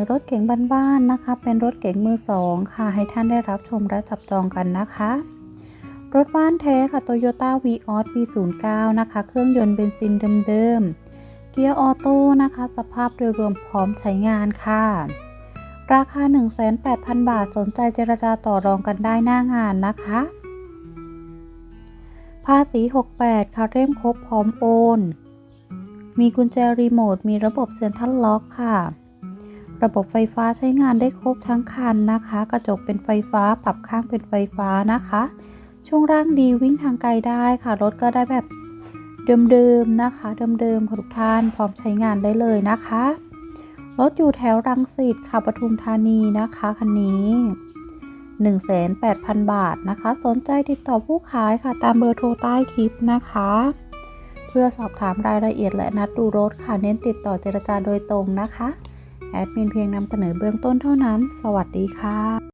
อรถเก๋งบ้านๆนะคะ เป็นรถเก๋งมือสองค่ะ ให้ท่านได้รับชมและจับจองกันนะคะ รถบ้านแท้ค่ะ Toyota v ีออสปี 09 นะคะ เครื่องยนต์เบนซินเดิมๆ เกียร์ออโต้นะคะ สภาพโดยรวมพร้อมใช้งานค่ะราคา18,000 บาท สนใจเจรจาต่อรองกันได้หน้างานนะคะ ภาษี 68 ค่ะเร่มครบพร้อมโอน มีกุญแจรีโมท มีระบบเซ็นทรัลล็อกค่ะ ระบบไฟฟ้าใช้งานได้ครบทั้งคันนะคะ กระจกเป็นไฟฟ้าปรับข้างเป็นไฟฟ้านะคะ ช่วงร่างดีวิ่งทางไกลได้ค่ะ รถก็ได้แบบเดิมๆนะคะเดิมๆค่ะทุกท่านพร้อมใช้งานได้เลยนะคะ รถอยู่แถวรังสิตค่ะปทุมธานีนะคะคันนี้ 18,000 บาทนะคะ สนใจติดต่อผู้ขายค่ะตามเบอร์โทรใต้คลิปนะคะ เพื่อสอบถามรายละเอียดและนัดดูรถค่ะเน้นติดต่อเจรจาโดยตรงนะคะ แอดมินเพียงนำเสนอเบื้องต้นเท่านั้น สวัสดีค่ะ